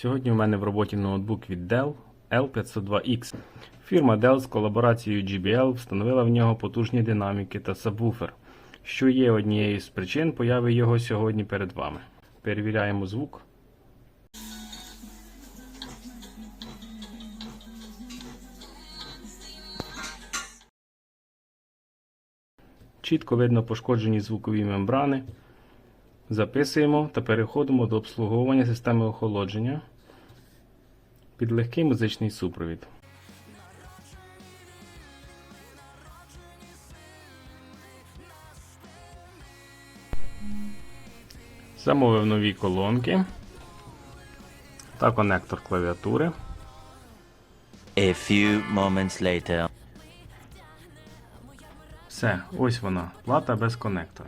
Сьогодні у мене в роботі ноутбук від Dell L502X. Фірма Dell з колаборацією GBL встановила в нього потужні динаміки та сабвуфер, що є однією з причин появи його сьогодні перед вами. Перевіряємо звук. Чітко видно пошкоджені звукові мембрани. Записуємо та переходимо до обслуговування системи охолодження під легкий музичний супровід. Замовив нові колонки та конектор клавіатури. A few moments later. Все, ось вона, плата без конектора.